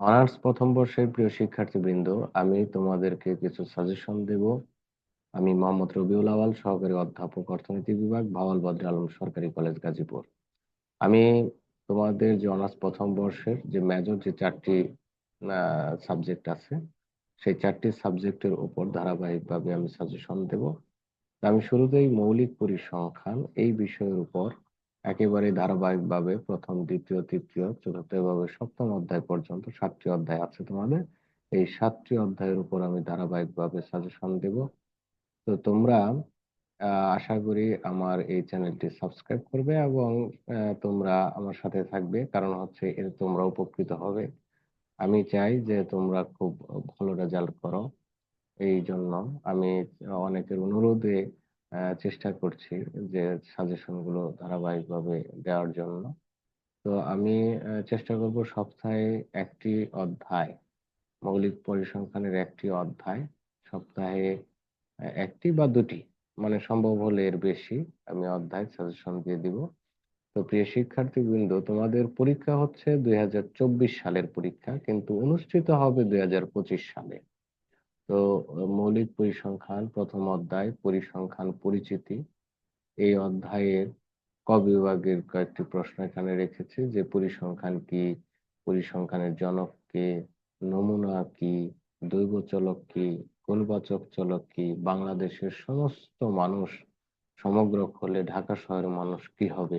Honours প্রথম বর্ষের প্রিয় শিক্ষার্থীবৃন্দ, আমি তোমাদেরকে কিছু সাজেশন দেব। আমি মোহাম্মদ রবিউল আওয়াল সহকারী অধ্যাপক, অর্থনীতি বিভাগ ভাওয়াল বদ্র আলম, সরকারি কলেজ, গাজীপুর। আমি তোমাদের যে অনার্স প্রথম বর্ষের যে মেজর যে চারটি সাবজেক্ট আছে, সেই চারটি সাবজেক্টের উপর ধারাবাহিকভাবে আমি সাজেশন দেব। আমি শুরুতেই মৌলিক পরিসংখ্যান, এই বিষয়ের উপর একেবারে ধারাবাহিকভাবে প্রথম, দ্বিতীয়, তৃতীয়, চতুর্থ এভাবে সপ্তম অধ্যায় পর্যন্ত সাতটি অধ্যায় আছে তোমাদের। এই সাতটি অধ্যায়ের উপর আমি ধারাবাহিকভাবে সাজেশন দেব। তো তোমরা আশা করি আমার এই চ্যানেলটি সাবস্ক্রাইব করবে এবং তোমরা আমার সাথে থাকবে, কারণ হচ্ছে এর তোমরা উপকৃত হবে। আমি চাই যে তোমরা খুব ভালো রেজাল্ট করো। এই জন্য আমি অনেকের অনুরোধে চেষ্টা করছি যে সাজেশনগুলো ধারাবাহিকভাবে দেওয়ার জন্য। তো আমি চেষ্টা করব সপ্তাহে একটি অধ্যায়, মৌলিক পরিসংখ্যানের একটি অধ্যায়, সপ্তাহে একটি বা দুটি মানে সম্ভব হলে এর বেশি আমি অধ্যায় সাজেশন দিয়ে দিব। তো প্রিয় শিক্ষার্থীবৃন্দ, তোমাদের পরীক্ষা হচ্ছে দুই হাজার চব্বিশ সালের পরীক্ষা, কিন্তু অনুষ্ঠিত হবে দুই হাজার পঁচিশ সালে। তো, মৌলিক পরিসংখ্যান, প্রথম অধ্যায়, পরিসংখ্যান পরিচিতি। এই অধ্যায়ের ক বিভাগের কয়েকটি প্রশ্ন এখানে রেখেছি, যে পরিসংখ্যান কি, পরিসংখ্যানের জনক কে, নমুনা কি দৈব চলক কি গুণবাচক চলক কি, বাংলাদেশের সমস্ত মানুষ সমগ্র হলে ঢাকা শহরের মানুষ কি হবে?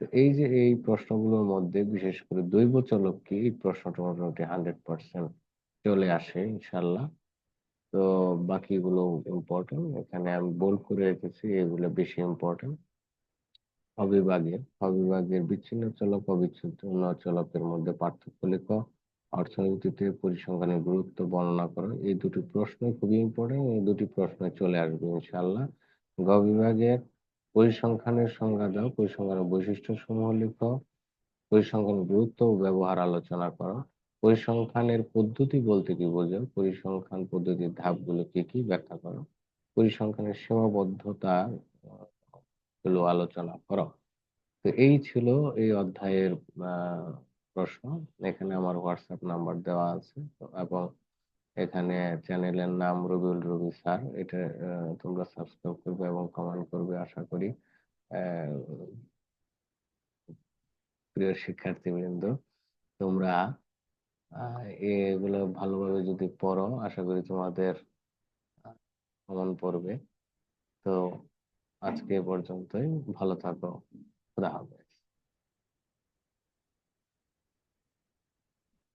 তো এই যে এই প্রশ্নগুলোর মধ্যে বিশেষ করে দৈব চলক কি, এই প্রশ্নটা মোটামুটি হান্ড্রেড পার্সেন্ট চলে আসে, ইনশাল্লাহ। তো বাকিগুলো ইম্পর্টেন্ট এখানে আমি বোল্ড করে রেখেছি, এগুলো বেশি ইম্পর্টেন্ট অবিভাগের অবিভাগের বিচ্ছিন্ন চলক, অবিচ্ছিন্ন চলকের মধ্যে পার্থক্য লেখ। অর্থনীতিতে পরিসংখ্যানের গুরুত্ব বর্ণনা করো। এই দুটি প্রশ্ন খুবই ইম্পর্টেন্ট এই দুটি প্রশ্ন চলে আসবে ইনশাল্লাহ গ বিভাগের পরিসংখ্যানের সংজ্ঞা দাও, পরিসংখ্যানের বৈশিষ্ট্য সমূহ লিখো। পরিসংখ্যানের গুরুত্ব ও ব্যবহার আলোচনা করো। পরিসংখ্যানের পদ্ধতি বলতে কি বোঝো পরিসংখ্যান পদ্ধতির ধাপগুলো কি কি? ব্যাখ্যা করো। পরিসংখ্যানের সীমাবদ্ধতা গুলো আলোচনা করো। তো এই ছিল এই অধ্যায়ের প্রশ্ন। এখানে আমার হোয়াটসঅ্যাপ নাম্বার দেওয়া আছে। এবং এখানে চ্যানেলের নাম রবিউল রবি স্যার। এটা তোমরা সাবস্ক্রাইব করবে এবং কমেন্ট করবে আশা করি। প্রিয় শিক্ষার্থীবৃন্দ, তোমরা এগুলো ভালোভাবে যদি পড়ো, আশা করি তোমাদের মন পড়বে। তো আজকে পর্যন্তই। ভালো থাকো। খুদা